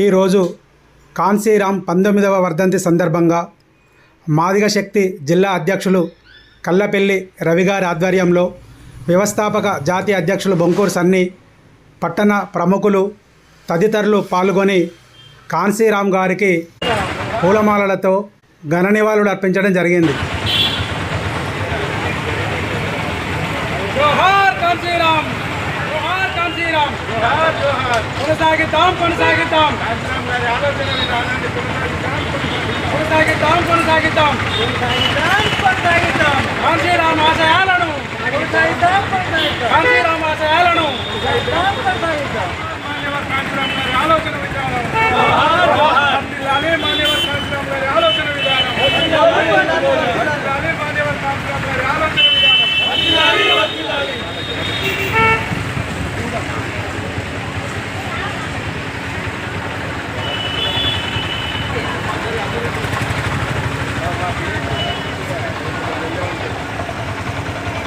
ఈరోజు కాన్సీరామ్ పంతొమ్మిదవ వర్ధంతి సందర్భంగా మాదిగ శక్తి జిల్లా అధ్యక్షులు కల్లపెల్లి రవిగారి ఆధ్వర్యంలో వ్యవస్థాపక జాతీయ అధ్యక్షులు బొంకూరు సన్ని పట్టణ ప్రముఖులు తదితరులు పాల్గొని కాన్సీరామ్ గారికి పూలమాలలతో ఘన నివాళులు అర్పించడం జరిగింది. జోహార్ శ్రీరామ్ కొనసాగిద్దాం కొనసాగిద్దాం. కొనసాగిద్దాం కొనసాగిద్దాం. కొనసాగిద్దాం కొనసాగిద్దాం కాంచీరామ్ ఆశయాలను కొనసాగిద్దాం కొనసాగిద్దాం కాంచీరామ్ ఆశయాలను కొనసాగిద్దాం కొనసాగిద్దాం మాన్యవర్ కాంచీరామ్ గారి ఆలోచన విధానం జోహార్ జోహార్ వర్ధిల్లాలి మాన్యవర్ కాంచీరామ్ గారి ఆలోచన విధానం వర్ధిల్లాలి మాన్యవర్ కాంచీరామ్ గారి ఆలోచన విధానం వర్ధిల్లాలి వర్ధిల్లాలి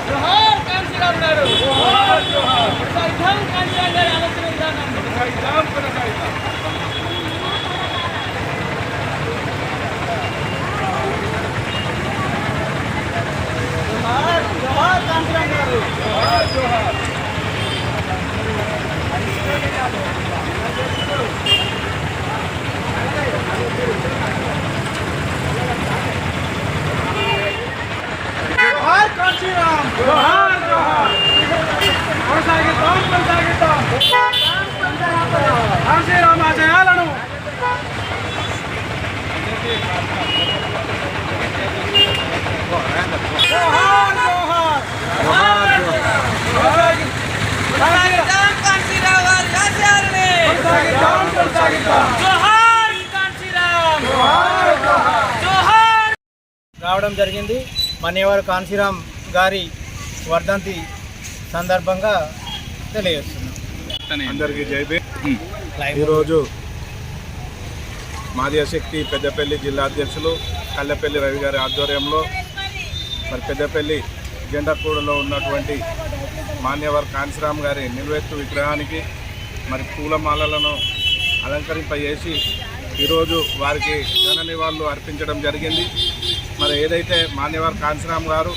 జోహార్ కాంశీరామ్ గారు కొనసాగిద్దాం కాంశీరామ్ గారి ఆలోచన విధానం కొనసాగిద్దాం కొనసాగిద్దాం జోహార్ జోహార్ కాంశీరామ్ గారు జోహార్ కాంచీరామ్ జోహార్ జోహార్ కొనసాగిద్దాం కొనసాగిద్దాం కాంచీరామ్ ఆశయాలను జోహార్ జోహార్ కొనసాగిద్దాం కాంశీరామ్ గారి ఆశయాలని కొనసాగిద్దాం కొనసాగిద్దాం జోహార్ రావడం జరిగింది. మన్యవారు కాంశీరామ్ గారి వర్ధంతి సందర్భంగా తెలియజేస్తున్నాం. అందరికీ జై భీమ్. ఈరోజు మాధ్యశక్తి పెద్దపల్లి జిల్లా అధ్యక్షులు కల్లెపల్లి రవి గారి ఆధ్వర్యంలో మరి పెద్దపల్లి జెండాకూడలో ఉన్నటువంటి మాన్యవర్ కాంశీరామ్ గారి నిలువెత్తు విగ్రహానికి మరి పూలమాలలను అలంకరింపజేసి ఈరోజు వారికి ఘన నివాళులు అర్పించడం జరిగింది. మరి ఏదైతే మాన్యవర్ కాంశీరామ్ గారు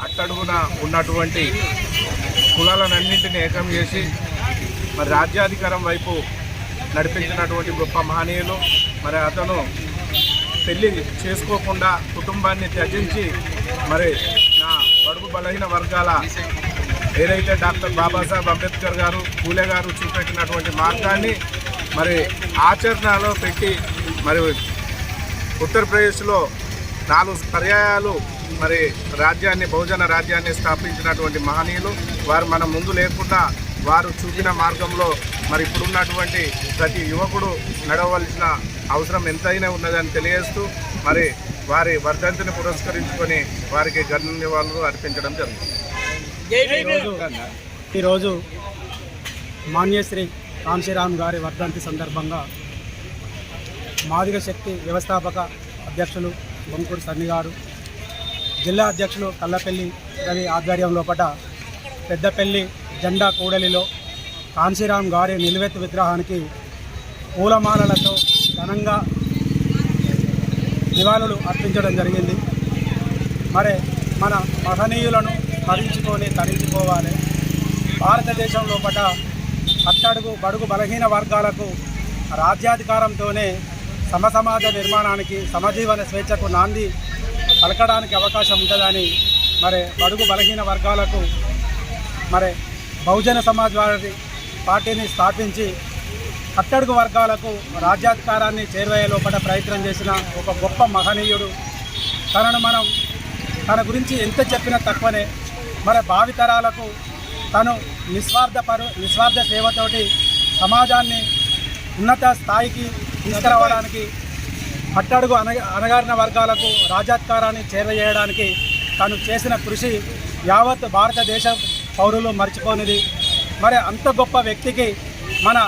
అట్టడుగున ఉన్నటువంటి కులాలన్నింటినీ ఏకం చేసి మరి రాజ్యాధికారం వైపు నడిపించినటువంటి గొప్ప మహనీయులు. మరి అతను పెళ్ళి చేసుకోకుండా కుటుంబాన్ని త్యజించి మరి నా బడుగు బలహీన వర్గాల ఏదైతే డాక్టర్ బాబాసాహెబ్ అంబేద్కర్ గారు పూలే గారు చూపెట్టినటువంటి మార్గాన్ని మరి ఆచరణలో పెట్టి మరి ఉత్తరప్రదేశ్లో నాలుగు పర్యాయాలు మరి రాజ్యాన్ని బహుజన రాజ్యాన్ని స్థాపించినటువంటి మహనీయులు. వారు మన ముందు లేకుండా వారు చూపిన మార్గంలో మరి ఇప్పుడున్నటువంటి ప్రతి యువకుడు నడవలసిన అవసరం ఎంతైనా ఉన్నదని తెలియజేస్తూ మరి వారి వర్ధంతిని పురస్కరించుకొని వారికి ఘన నివాళులు అర్పించడం జరుగుతుంది. ఈరోజు ఈరోజు మాన్యశ్రీ కాంశీరామ్ గారి వర్ధంతి సందర్భంగా మాదిగ శక్తి వ్యవస్థాపక అధ్యక్షులు బొంకూరు సన్ని గారు జిల్లా అధ్యక్షులు కల్లపల్లి రవి ఆధ్వర్యం లోపట పెద్దపల్లి జెండా కూడలిలో కాన్సీరామ్ గారి నిలువెత్తు విగ్రహానికి పూలమాలలతో ఘనంగా నివాళులు అర్పించడం జరిగింది. మరి మన మహనీయులను స్మరించుకొని తరించుకోవాలి భారతదేశం లోపల అట్టడుగు బడుగు బలహీన వర్గాలకు రాజ్యాధికారంతోనే సమసమాజ నిర్మాణానికి సమజీవన స్వేచ్ఛకు నాంది పలకడానికి అవకాశం ఉంటుందని మరి బడుగు బలహీన వర్గాలకు మరి బహుజన సమాజ్ వారి పార్టీని స్థాపించి అట్టడుగు వర్గాలకు రాజ్యాధికారాన్ని చేరువయ్యే లోపల ప్రయత్నం చేసిన ఒక గొప్ప మహనీయుడు. తనను మనం తన గురించి ఎంత చెప్పినా తక్కువనే. మరి భావితరాలకు తను నిస్వార్థ పరు నిస్వార్థ సేవతోటి సమాజాన్ని ఉన్నత స్థాయికి తీసుకురావడానికి అట్టడుగు అనగ అనగారిన వర్గాలకు రాజాధికారాన్ని చేరవేయడానికి తను చేసిన కృషి యావత్ భారతదేశ పౌరులు మర్చిపోనిది. మరి అంత గొప్ప వ్యక్తికి మన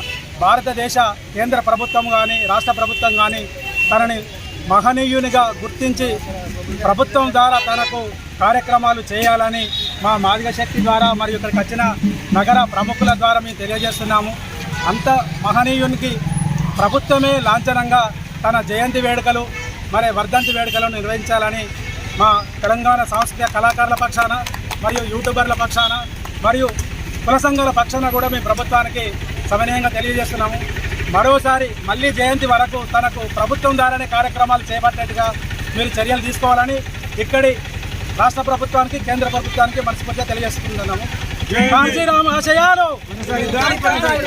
భారతదేశ కేంద్ర ప్రభుత్వం కానీ రాష్ట్ర ప్రభుత్వం కానీ తనని మహనీయునిగా గుర్తించి ప్రభుత్వం ద్వారా తనకు కార్యక్రమాలు చేయాలని మా మాదిగ శక్తి ద్వారా మరియు ఇక్కడికి వచ్చిన నగర ప్రముఖుల ద్వారా మేము తెలియజేస్తున్నాము. అంత మహనీయునికి ప్రభుత్వమే లాంఛనంగా తన జయంతి వేడుకలు మరి వర్ధంతి వేడుకలను నిర్వహించాలని మా తెలంగాణ సాంస్కృతిక కళాకారుల పక్షాన మరియు యూట్యూబర్ల పక్షాన మరియు కుల సంఘాల పక్షాన కూడా మేము ప్రభుత్వానికి సమన్వయంగా తెలియజేస్తున్నాము. మరోసారి మళ్ళీ జయంతి వరకు తనకు ప్రభుత్వం ద్వారానే కార్యక్రమాలు చేపట్టేట్టుగా మీరు చర్యలు తీసుకోవాలని ఇక్కడి రాష్ట్ర ప్రభుత్వానికి కేంద్ర ప్రభుత్వానికి మనస్ఫూర్తిగా తెలియజేస్తున్నాము కాంశీరామ్ ఆశయాలు!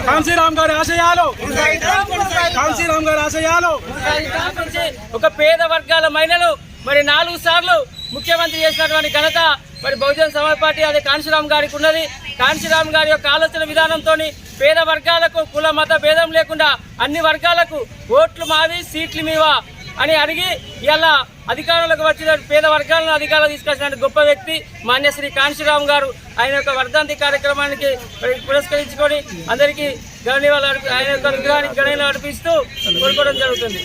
కాంశీరామ్ గారి ఆశయాలు! కాంశీరామ్ గారి ఆశయాలు! ఒక పేద వర్గాల మహిళలు మరి నాలుగు సార్లు ముఖ్యమంత్రి చేసినటువంటి ఘనత మరి బహుజన సమాజ్ పార్టీ అదే కాంశీరామ్ గారికి ఉన్నది. కాంశీరామ్ గారి యొక్క ఆలోచన విధానంతో పేద వర్గాలకు కుల మత భేదం లేకుండా అన్ని వర్గాలకు ఓట్లు మావి సీట్లు మీవా అని అడిగి ఇలా అధికారంలోకి వచ్చిన పేద వర్గాలను అధికారంలో తీసుకొచ్చిన గొప్ప వ్యక్తి మాన్యశ్రీ కాంశీరామ్ గారు. ఆయన యొక్క వర్ధంతి కార్యక్రమానికి పురస్కరించుకొని అందరికీ గణనీయాలు ఆయన యొక్క విగ్రహానికి గణనీయాలు అర్పిస్తూ కోరుకోవడం జరుగుతుంది.